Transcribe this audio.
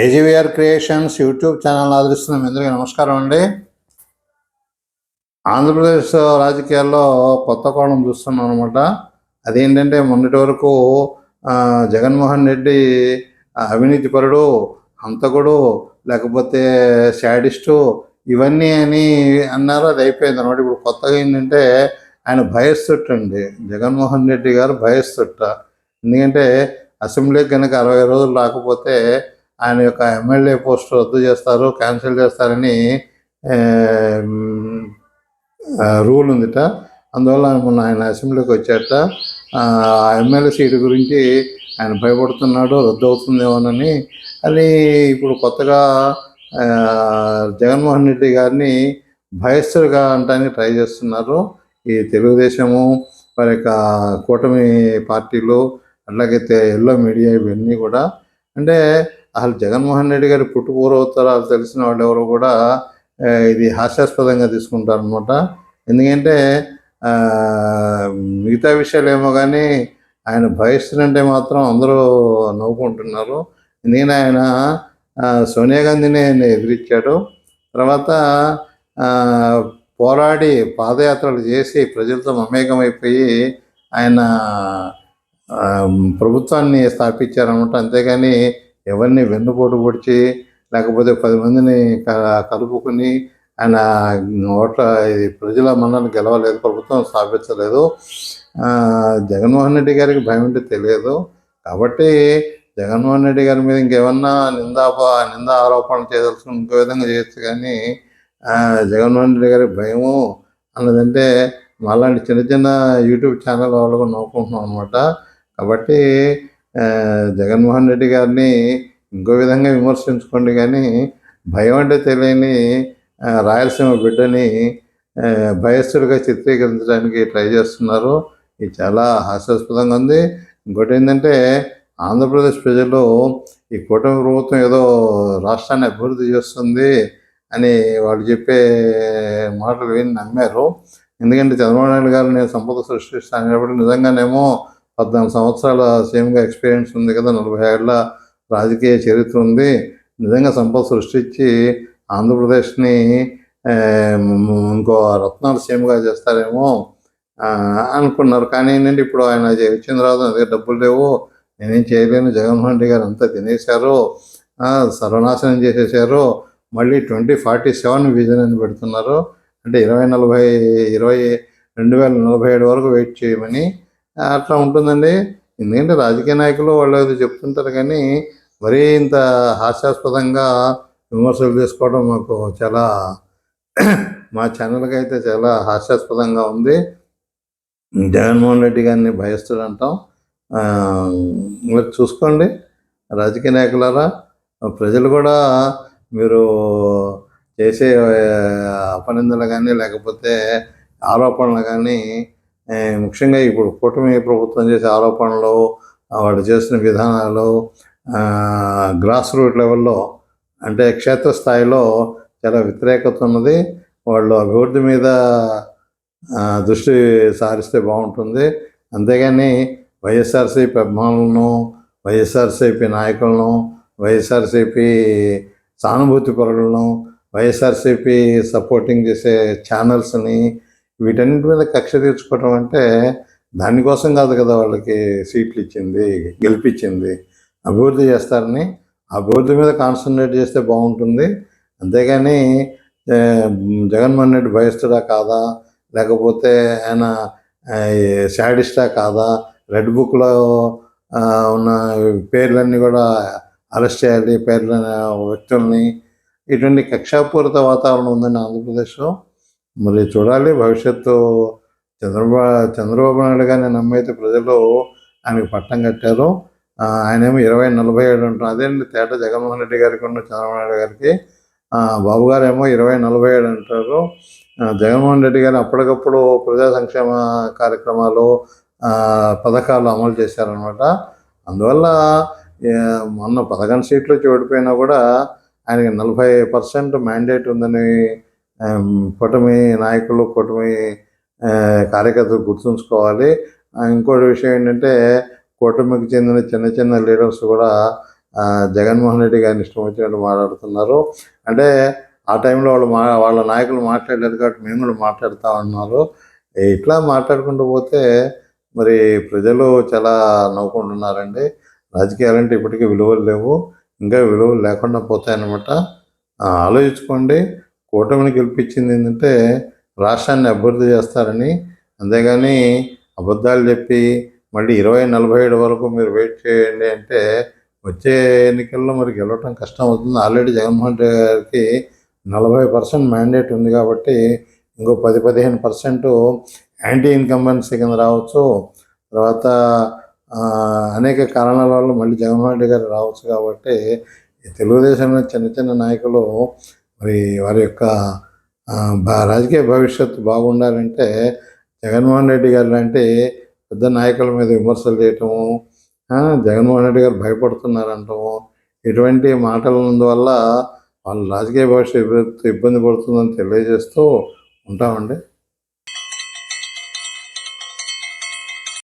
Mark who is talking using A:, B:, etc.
A: AGVR creations YouTube channel ఆదరిస్తున్న మీ అందరికీ నమస్కారం అండి. ఆంధ్రప్రదేశ్ రాజకీయాల్లో కొత్త కోణం చూస్తున్నాం అనమాట అదేంటంటే మొన్నటి వరకు జగన్మోహన్ రెడ్డి అవినీతిపరుడు హంతకుడు లేకపోతే శాడిస్టు ఇవన్నీ అని అన్నారు అది అయిపోయింది అనమాట ఇప్పుడు కొత్తగా ఏంటంటే ఆయన భయస్తుట్టు అండి. జగన్మోహన్ రెడ్డి గారు భయస్తుట్ట ఎందుకంటే అసెంబ్లీకి కనుక అరవై రోజులు రాకపోతే ఆయన యొక్క ఎమ్మెల్యే పోస్ట్ రద్దు చేస్తారు క్యాన్సిల్ చేస్తారని రూల్ ఉందిట. అందువల్ల మొన్న ఆయన అసెంబ్లీకి వచ్చాట ఆ ఎమ్మెల్యే సీటు గురించి ఆయన భయపడుతున్నాడు రద్దు అవుతుందేమోనని అది ఇప్పుడు కొత్తగా జగన్మోహన్ రెడ్డి గారిని భయస్థుడిగా అంటానికి ట్రై చేస్తున్నారు. ఈ తెలుగుదేశము వారి యొక్క కూటమి పార్టీలు అట్లాగే ఎల్లో మీడియా ఇవన్నీ కూడా. అంటే అసలు జగన్మోహన్ రెడ్డి గారి పుట్టుపూర్వోత్తరాలు తెలిసిన వాళ్ళు ఎవరు కూడా ఇది హాస్యాస్పదంగా తీసుకుంటారనమాట ఎందుకంటే మిగతా విషయాలు ఏమో కానీ ఆయన భయస్తుంటే మాత్రం అందరూ నవ్వుకుంటున్నారు. ఎందుకంటే ఆయన సోనియా గాంధీని ఆయన ఎదిరించాడు. తర్వాత పోరాడి పాదయాత్రలు చేసి ప్రజలతో మమేకమైపోయి ఆయన ప్రభుత్వాన్ని స్థాపించారనమాట అంతేగాని ఎవరిని వెన్నుపోటు పొడిచి లేకపోతే పది మందిని క- కలుపుకుని ఆయన ఓట్ల ఇది ప్రజల మనల్ని గెలవలేదు ప్రభుత్వం స్థాపించలేదు. జగన్మోహన్ రెడ్డి గారికి భయం అంటే తెలియదు. కాబట్టి జగన్మోహన్ రెడ్డి గారి మీద ఇంకేమన్నా నిందాప నింద ఆరోపణ చేయదలుచుకుని ఇంకో విధంగా చేయొచ్చు కానీ జగన్మోహన్ రెడ్డి గారికి భయము అన్నదంటే మళ్ళా చిన్న చిన్న యూట్యూబ్ ఛానల్ వాళ్ళు కూడా నవ్వుకుంటున్నాం అనమాట కాబట్టి జగన్మోహన్ రెడ్డి గారిని ఇంకో విధంగా విమర్శించుకోండి కానీ భయం అంటే తెలియని రాయలసీమ బిడ్డని భయస్థుడిగా చిత్రీకరించడానికి ట్రై చేస్తున్నారు. ఇది చాలా హాస్యాస్పదంగా ఉంది. ఇంకోటి ఏంటంటే ఆంధ్రప్రదేశ్ ప్రజలు ఈ కూటమి ప్రభుత్వం ఏదో రాష్ట్రాన్ని అభివృద్ధి చేస్తుంది అని వాళ్ళు చెప్పే మాటలు విని నమ్మారు. ఎందుకంటే చంద్రబాబు నాయుడు గారు నేను సంపద సృష్టిస్తాను నిజంగానేమో పద్నాలుగు సంవత్సరాల సేమ్గా ఎక్స్పీరియన్స్ ఉంది కదా నలభై ఏళ్ళ రాజకీయ చరిత్ర ఉంది. నిజంగా సంపద సృష్టించి ఆంధ్రప్రదేశ్ని ఇంకో రత్నాలు సేమ్గా చేస్తారేమో అనుకున్నారు. కానీ ఏంటంటే ఇప్పుడు ఆయన వచ్చిన తర్వాత నా దగ్గర డబ్బులు లేవు. నేనేం చేయలేను. జగన్మోహన్ రెడ్డి గారు అంతా తినేశారు. సర్వనాశనం చేసేసారు మళ్ళీ ట్వంటీ ఫార్టీ సెవెన్ విజన్ అని పెడుతున్నారు. అంటే ఇరవై నలభై ఇరవై రెండు వేల నలభై ఏడు వరకు వెయిట్ చేయమని అట్లా ఉంటుందండి. ఎందుకంటే రాజకీయ నాయకులు వాళ్ళు ఏదో చెప్తుంటారు కానీ మరీ ఇంత హాస్యాస్పదంగా విమర్శలు చేసుకోవడం మాకు చాలా మా ఛానల్కి అయితే చాలా హాస్యాస్పదంగా ఉంది. జగన్మోహన్ రెడ్డి గారిని భయస్తుడు అంటాం. మీరు చూసుకోండి. రాజకీయ నాయకులారా ప్రజలు కూడా మీరు చేసే అపనిందలు కానీ లేకపోతే ఆరోపణలు కానీ ముఖ్యంగా ఇప్పుడు కూటమి ప్రభుత్వం చేసే ఆరోపణలు వాళ్ళు చేసిన విధానాలు గ్రాస్ రూట్ లెవెల్లో అంటే క్షేత్రస్థాయిలో చాలా వ్యతిరేకత ఉన్నది. వాళ్ళు అభివృద్ధి మీద దృష్టి సారిస్తే బాగుంటుంది. అంతేగాని వైఎస్ఆర్సీపీ అభిమానులను వైఎస్ఆర్సీపీ నాయకులను వైఎస్ఆర్సీపీ సానుభూతి పరులను వైఎస్ఆర్సీపీ సపోర్టింగ్ చేసే ఛానల్స్ని వీటన్నిటి మీద కక్ష తీర్చుకోవడం అంటే దానికోసం కాదు కదా వాళ్ళకి సీట్లు ఇచ్చింది గెలిపించింది అభివృద్ధి చేస్తారని అభివృద్ధి మీద కాన్సన్ట్రేట్ చేస్తే బాగుంటుంది. అంతేగాని జగన్మోహన్ రెడ్డి భయస్థుడా కాదా? లేకపోతే ఆయన శాడిస్టా కాదా? రెడ్ బుక్లో ఉన్న పేర్లన్నీ కూడా అరెస్ట్ చేయాలి పేర్ల వ్యక్తుల్ని. ఇటువంటి కక్షాపూరిత వాతావరణం ఉందండి ఆంధ్రప్రదేశ్లో. మరి చూడాలి భవిష్యత్తు. చంద్రబాబు చంద్రబాబు నాయుడు గారిని నమ్మైతే ప్రజలు ఆయనకు పట్టం కట్టారు. ఆయన ఆయనేమో ఇరవై నలభై ఏడు అంటున్నారు. అదేంటి తేట జగన్మోహన్ రెడ్డి గారికి ఉన్న చంద్రబాబు నాయుడు గారికి. బాబు గారు ఏమో ఇరవై నలభై ఏడు అంటారు. జగన్మోహన్ రెడ్డి గారు అప్పటికప్పుడు ప్రజా సంక్షేమ కార్యక్రమాలు పథకాలు అమలు చేశారనమాట అందువల్ల మొన్న పదకొండు సీట్లు వచ్చి ఓడిపోయినా కూడా ఆయనకి నలభై పర్సెంట్ మ్యాండేట్ ఉందని కూటమి నాయకులు కూటమి కార్యకర్తలు గుర్తుంచుకోవాలి. ఇంకోటి విషయం ఏంటంటే కూటమికి చెందిన చిన్న చిన్న లీడర్స్ కూడా జగన్మోహన్ రెడ్డి గారిని ఇష్టం వచ్చినట్టు మాట్లాడుతున్నారు. అంటే ఆ టైంలో వాళ్ళు మా వాళ్ళ నాయకులు మాట్లాడలేదు కాబట్టి మేము కూడా మాట్లాడుతూ ఉన్నారు. ఇట్లా మాట్లాడుకుంటూ పోతే మరి ప్రజలు చాలా నవ్వుకుంటున్నారండి. రాజకీయాలంటే ఇప్పటికీ విలువలు లేవు. ఇంకా విలువలు లేకుండా పోతాయన్నమాట. ఆలోచించుకోండి. కూటమిని గెలిపించింది ఏంటంటే రాష్ట్రాన్ని అభివృద్ధి చేస్తారని అంతేగాని అబద్ధాలు చెప్పి మళ్ళీ ఇరవై నలభై ఏడు వరకు మీరు వెయిట్ చేయండి అంటే వచ్చే ఎన్నికల్లో మరి గెలవటం కష్టం అవుతుంది. ఆల్రెడీ జగన్మోహన్ రెడ్డి గారికి నలభై పర్సెంట్ మ్యాండేట్ ఉంది కాబట్టి ఇంకో పది పదిహేను పర్సెంట్ యాంటీ ఇన్కంబెన్సీ కింద రావచ్చు. తర్వాత అనేక కారణాల వల్ల మళ్ళీ జగన్మోహన్ రెడ్డి గారు రావచ్చు కాబట్టి ఈ తెలుగుదేశంలో చిన్న చిన్న నాయకులు మరి వారి యొక్క రాజకీయ భవిష్యత్తు బాగుండాలంటే జగన్మోహన్ రెడ్డి గారు లాంటి పెద్ద నాయకుల మీద విమర్శలు చేయటము జగన్మోహన్ రెడ్డి గారు భయపడుతున్నారంటాము ఇటువంటి మాటల వల్ల వాళ్ళ రాజకీయ భవిష్యత్తు ఇబ్బంది పడుతుందని తెలియజేస్తూ ఉంటామండి.